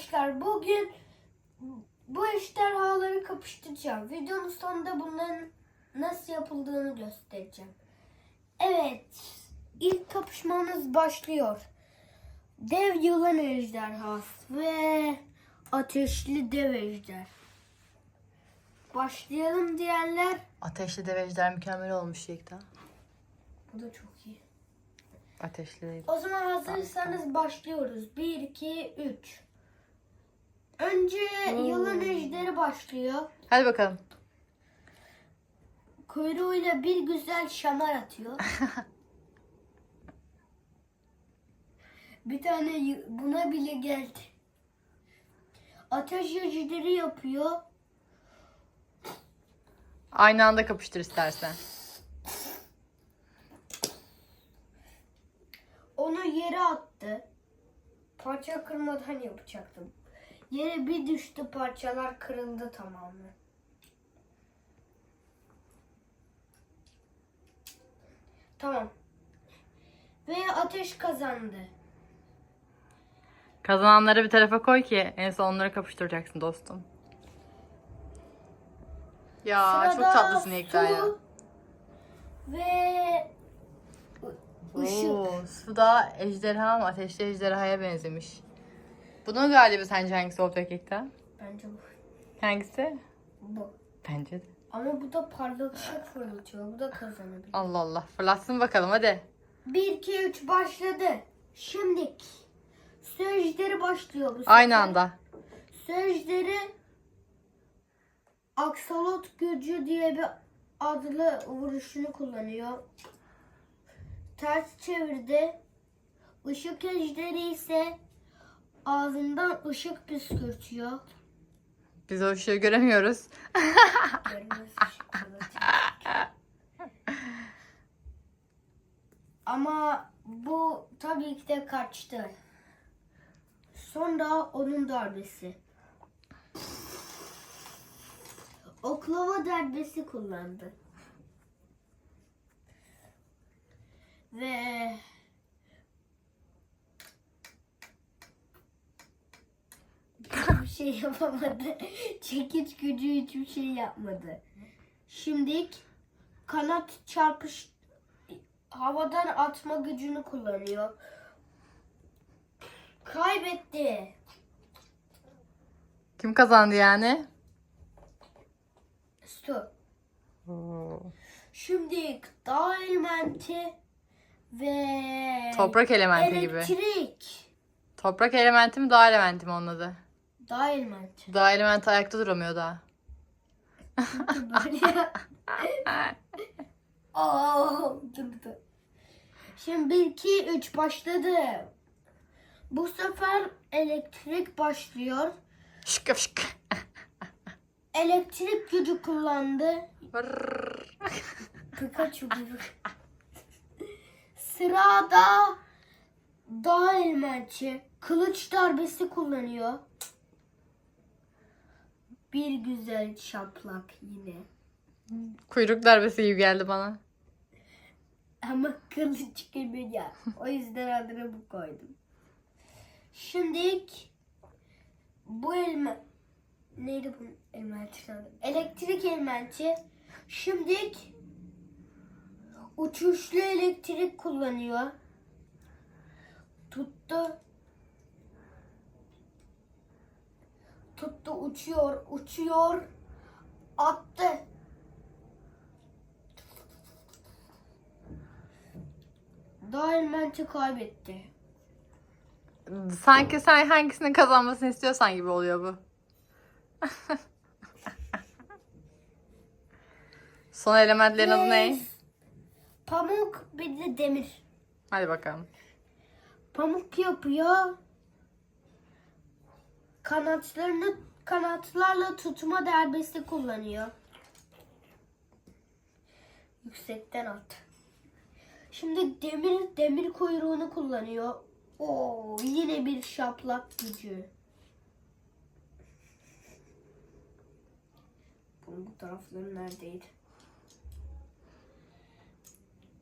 arkadaşlar bugün bu ejderhaları kapıştıracağım. Videonun sonunda bunların nasıl yapıldığını göstereceğim. Evet, ilk kapışmamız başlıyor. Dev yılan ejderhası ve ateşli dev ejder. Başlayalım diyenler. Ateşli deveciler mükemmel olmuş Yekta. Bu da çok iyi. Ateşli. O zaman hazırsanız başlıyoruz. 1, 2, 3. Önce yılan ejderi başlıyor. Hadi bakalım. Kuyruğuyla bir güzel şamar atıyor. bir tane buna bile geldi. Ateş ejderi yapıyor. Aynı anda kapıştır istersen. Onu yere attı. Parça kırmadan yapacaktım. Yere bir düştü parçalar kırıldı tamamen. Tamam. Ve ateş kazandı. Kazananları bir tarafa koy ki en son onları kapıştıracaksın dostum. Ya çok Sırada tatlısın Yekta ya. su Ve ışık. Oo, su da ejderha mı? Ateşli ejderhaya benzemiş. Bunun galiba sence hangisi olacak Yekta? Bence bu. Hangisi? bu. Bence de. Ama bu da parlak ışık fırlatıyor. Bu da kazanabilir. Allah Allah. Fırlatsın bakalım hadi. 1, 2, 3 başladı. Şimdi su ejderi başlıyor bu sefer. Aynı anda. Su ejderi aksalot gücü diye bir adlı vuruşunu kullanıyor. Ters çevirdi. Işık ejderi ise ağzından ışık püskürtüyor. Biz o ışığı göremiyoruz. Ama bu tabii ki de kaçtı. Sonra onun darbesi. Oklava darbesi kullandı. Ve hiçbir şey yapamadı. Çekiç gücü hiçbir şey yapmadı. Şimdilik kanat çarpış havadan atma gücünü kullanıyor. Kaybetti. Kim kazandı yani? Su. Şimdi dağ elementi ve Toprak elementi gibi. elektrik. Toprak elementi mi dağ elementi mi onun adı? Dağ elementi. Dağ elementi ayakta duramıyor daha. Aa, durdu. Şimdi 1 2 3 başladı. Bu sefer elektrik başlıyor. Şık şık. Elektrik gücü kullandı. Pikachu gibi. Sırada dağ elmacı kılıç darbesi kullanıyor. Bir güzel şaplak yine. Kuyruk darbesi gibi geldi bana. Ama kılıç gibi ya. O yüzden adını bu koydum. Şimdi bu elma neydi bu elmentin adı? Elektrik elementi. Şimdi uçuşlu elektrik kullanıyor. Tuttu. Tuttu uçuyor, uçuyor. Attı. Elementi kaybetti. Sanki sen hangisinin kazanmasını istiyorsan gibi oluyor bu. Son elementlerin adı ne? Pamuk bir de demir. Hadi bakalım. Pamuk yapıyor. Kanatlarını kanatlarla tutma darbesi kullanıyor. Yüksekten at. Şimdi demir demir kuyruğunu kullanıyor. Oo yine bir şaplak gücü. Bunun bu tarafları neredeydi?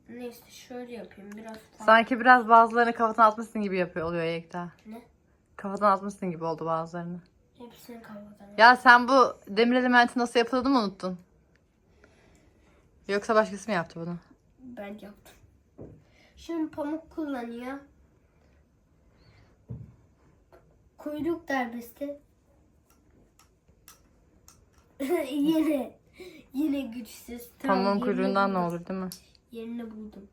Neyse şöyle yapayım biraz. Sanki biraz bazılarını kafadan atmışsın gibi yapıyor oluyor Yekta. Ne? Kafadan atmışsın gibi oldu bazılarını. Hepsini kafadan. Ya sen bu demir elementi nasıl yapıldığını mı unuttun? Yoksa başkası mı yaptı bunu? Ben yaptım. Şimdi pamuk kullanıyor. Kuyruk darbesi. yine yine güçsüz. Tam Pamuğun yerini kuyruğundan ne buldum. olur değil mi? Yerini buldum.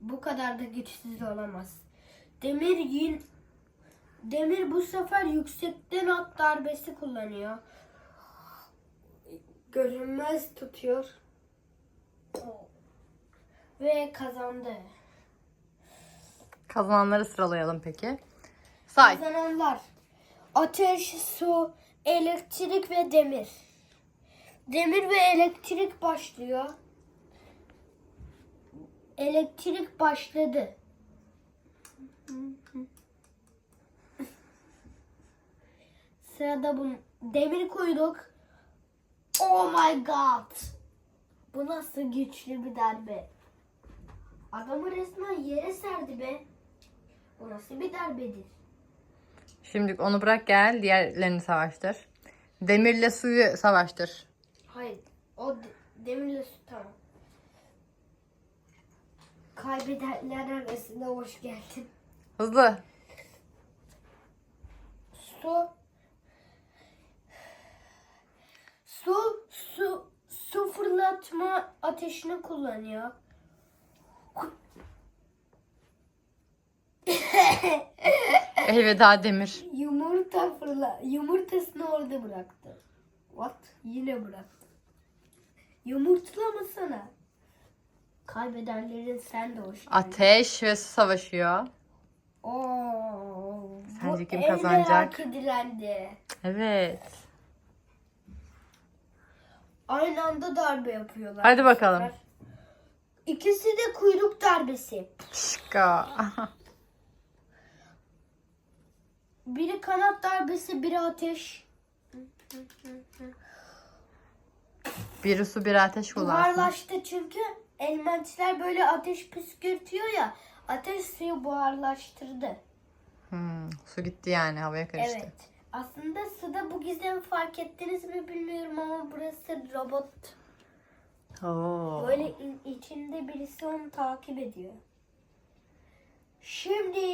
Bu kadar da güçsüz olamaz. Demir yin Demir bu sefer yüksekten at darbesi kullanıyor. Görünmez tutuyor. Ve kazandı. Kazananları sıralayalım peki. Say. Kazananlar. Ateş, su, elektrik ve demir. Demir ve elektrik başlıyor. Elektrik başladı. Sırada bu demir koyduk. Oh my god. Bu nasıl güçlü bir darbe. Adamı resmen yere serdi be. Bu nasıl bir darbedir? Şimdi onu bırak gel diğerlerini savaştır. Demirle suyu savaştır. Hayır. O de- demirle su tamam. Kaybedenler arasında hoş geldin. Hızlı. Su, su, su fırlatma ateşini kullanıyor. Elveda demir. Yumurta fırla, yumurtasını orada bıraktı. What? Yine bıraktı. Yumurtlamasana. Kaybedenlerin sen de hoş. Ateş ve su savaşıyor. Oo, Sence kim en kazanacak? merak edilendi. Evet. Aynı anda darbe yapıyorlar. Hadi bakalım. İkisi de kuyruk darbesi. Şıka. Biri kanat darbesi, biri ateş. Biri su bir ateş kullansın. Buharlaştı çünkü elementler böyle ateş püskürtüyor ya. Ateş suyu buharlaştırdı. Hmm, su gitti yani havaya karıştı. Evet. Aslında suda bu gizemi fark ettiniz mi bilmiyorum ama burası robot. Oo. Böyle in- içinde birisi onu takip ediyor. Şimdi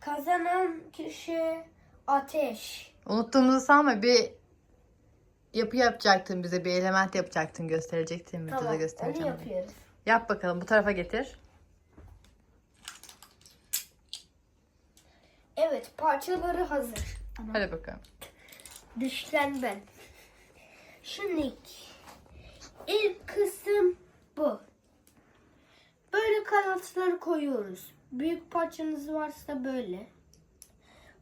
kazanan kişi Ateş. Unuttuğumuzu sanma bir yapı yapacaktın bize bir element yapacaktın gösterecektin videoda Tamam onu göstereceğim. yapıyoruz. Yap bakalım bu tarafa getir. Evet parçaları hazır. Hadi bakalım. Dışlan ben. Şimdi ilk kısım bu. Böyle kanatları koyuyoruz. Büyük parçanız varsa böyle.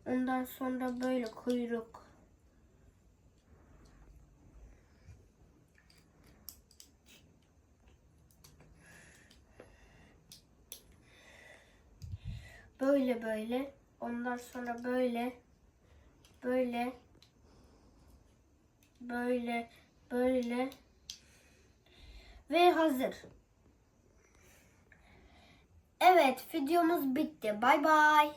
Ondan sonra böyle kuyruk. Böyle böyle. Ondan sonra böyle. Böyle. Böyle. Böyle. Ve hazır. Evet videomuz bitti. Bay bay.